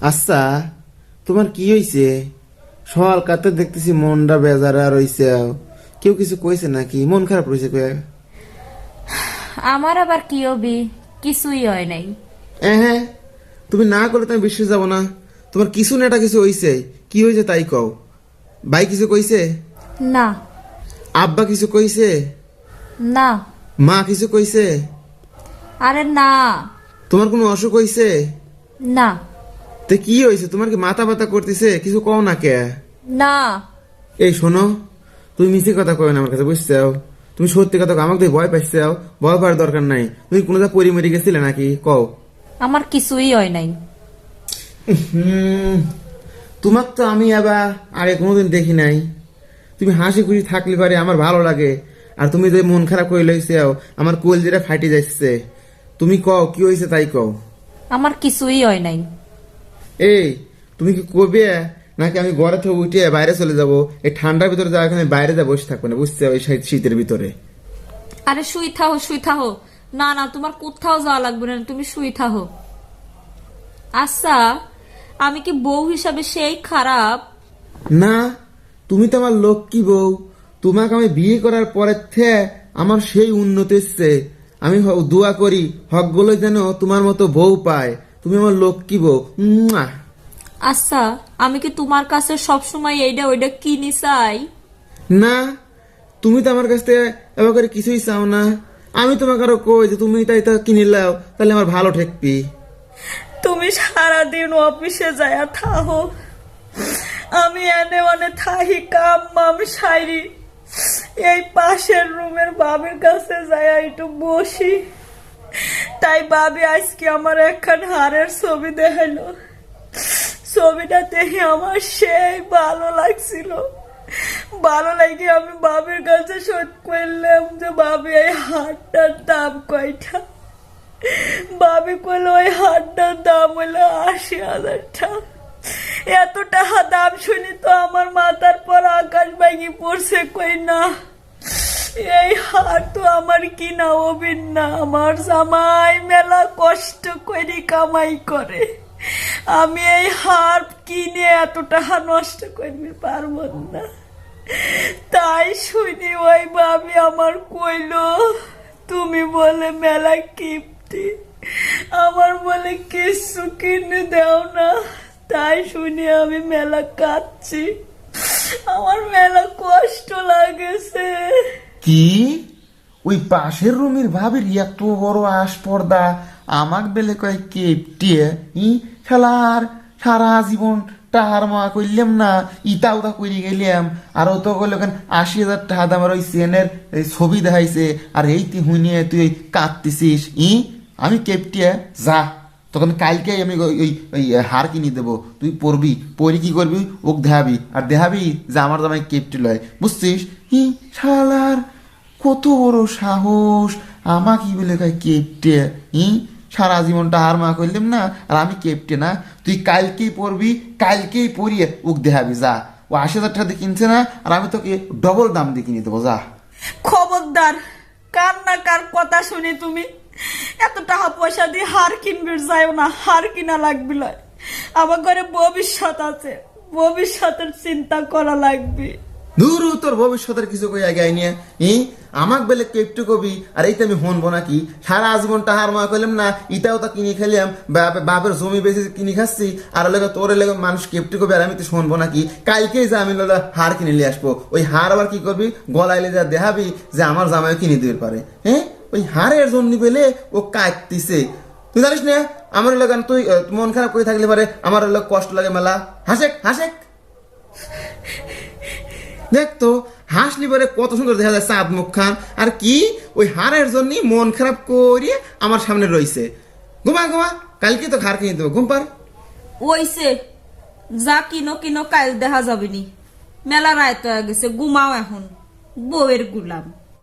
আচ্ছা তোমার কি হয়েছে সকাল কাতে দেখতেছি মনটা বেজারা রইছে কেউ কিছু কইছে নাকি? মন খারাপ রয়েছে কয়ে। আমার আবার কি হবি? কিছুই হয় নাই। হ্যাঁ তুমি না করলে তো আমি বিশ্বাস যাব না। তোমার কিছু না কিছু হইছে। কি হয়েছে তাই কও। ভাই কিছু কইছে? না। আব্বা কিছু কইছে? না। মা কিছু কইছে? আরে না। তোমার কোনো অসুখ হইছে? না। তে কি হয়েছে? তোমার কি মাথা ব্যথা করতেছে? কিছু কও না কে? না। এই শোনো তুমি মিছে কথা কয় না আমার কাছে বুঝছ তুমি সত্যি কথা আমাকে তুমি ভয় পাইছো ভয় পাওয়ার দরকার নাই। তুমি কোনো যা পরি মরি গেছিলে নাকি? কও। আমার কিছুই হয় নাই। হুম, তোমার তো আমি আবার আগে কোনোদিন দেখি নাই। তুমি হাসি খুশি থাকলে পারে আমার ভালো লাগে। আর তুমি যে মন খারাপ করে লইছো আমার কোল যেটা ফাটি যাচ্ছে তুমি কও কি হয়েছে তাই কও। আমার কিছুই হয় নাই। এই তুমি কি কবে? নাকি আমি ঘরে থেকে উঠে বাইরে চলে যাব? এই ঠান্ডার ভিতরে যাওয়া এখানে বাইরে যা বসে থাকব না বুঝতে ওই শীতের ভিতরে। আরে শুই থাহো শুই থাহো না না তোমার কোথাও যাওয়া লাগবে না তুমি শুই থাহো আচ্ছা আমি কি বউ হিসাবে সেই খারাপ? না তুমি তো আমার লক্ষ্মী বউ। তোমাকে আমি বিয়ে করার পরের থেকে আমার সেই উন্নতি এসছে। আমি দোয়া করি হকগুলো যেন তোমার মতো বউ পায়। তুমি আমার লক্ষ্মী বউ। মুয়া। আচ্ছা আমি কি তোমার কাছে সবসময় এইটা ওইটা কিনি চাই? না তুমি তো আমার কাছ থেকে এবার করে কিছুই চাও না। আমি তোমাকে আরও কই যে তুমি তাই তা কিনে লাও তাহলে আমার ভালো ঠেকবি। তুমি সারাদিন অফিসে যায় থাহো আমি এনে অনে থাহি কাম মাম সাইরি। এই পাশের রুমের বাবির কাছে যায় একটু বসি। তাই বাবি আজকে আমার একখান হারের ছবি দেখাইলো। ছবিটা দেখে আমার সেই ভালো লাগছিল। ভালো লাগে আমি বাবির কাছে শোধ করলাম যে বাবি এই হারটার দাম কয়টা? বাবি কইলো ওই হারটার দাম হইল আশি হাজার টাকা এত টাকা দাম শুনি তো আমার মাথার পর আকাশ ভাঙি পড়ছে, কই না? এই হার তো আমার কিনা, অবিন না। আমার জামাই মেলা কষ্ট করে কামাই করে। আমি এই হার কিনে এত টাকা নষ্ট করতে পারব না। তাই শুনি, ওই ভাবি আমার কইলো, তুমি বলে মেলা কিপ্তি। আমার বলে কিছু কিনে দাও না। তাই শুনি আমি মেলা কাঁদছি। আমার মেলা কষ্ট লাগেছে। কি? ওই পাশের রুমের ভাবির এত বড় আশ পর্দা আমাক বেলে কয় কেপটিয়ে ই খেলার সারা জীবন টাহার মা কইলাম না, ইতা উতা কইরে গেলাম। আর ও তো কইল কেন, আশি হাজার টাকা দামের ওই সেনের ছবি দেখাইছে, আর এই তুই হুইনিয়ে তুই কাঁদতেছিস, ই? আমি কেপটিয়ে যা, তখন কালকে আমি ওই- ওই হার কিনে দেবো। তুই পরবি পরি কি করবি? ওক দেখাবি। আর দেখাবি যে আমার জামাই কেপটি লয়। বুঝছিস? হি শালার কত বড় সাহস। আমাকে বলে কয়, কেপটে হি সারা জীবনটা হার মা করলাম না, আর আমি কেপটে না। তুই কালকেই পরবি, কালকেই পরিয়ে উক দেখাবি, যা। ও আশি হাজার টাকা দিয়ে কিনছে না, আর আমি তোকে ডবল দাম দিয়ে কিনে দেবো, যা। খবরদার, কার না কার কথা শুনি তুমি? এত টাকা পয়সা দিয়ে হার কিনবে যাও না, হার কিনা লাগবে আমার ঘরে ভবিষ্যৎ আছে, ভবিষ্যতের চিন্তা করা লাগবে। দূর হ তোর ভবিষ্যতের কিছু কই আগে নিয়ে ই, আমাক বেলে কেপটু কবি, আর এইতে আমি হনবো নাকি সারা আজীবন টাহার মা কইলাম, না ইটাও তো কিনে খেলাম বাপ- বাপের জমি বেশি কিনে খাচ্ছি, আর লেগে তোর লেগে মানুষ কেপটু কবি, আর আমি তো শুনব নাকি কালকেই যা আমি লোলা হার কিনে নিয়ে আসব। ওই হার আবার কি করবি? গলাইলে যা দেখাবি যে আমার জামাই কিনে দিতে পারে। হ্যাঁ ওই হারের জন্য পেলে ও কাটতিছে তুই জানিস না, আমার লাগান তুই মন খারাপ করে থাকলে পারে, আমার লোক কষ্ট লাগে মেলা। হাসেক হাসেক। দেখ হাঁস পরে কত সুন্দর দেখা যায় চাঁদ মুখখান। আর কি? ওই হারের জন্য মন খারাপ করিয়ে আমার সামনে রয়েছে ঘুমা ঘুমা, কালকে তো খার কিনে দেবো। ঘুম পার। ওইসে যা কিনো কিনো, কাল দেখা যাবে নি মেলা রায় তো গেছে, ঘুমাও এখন। বউয়ের গুলাম।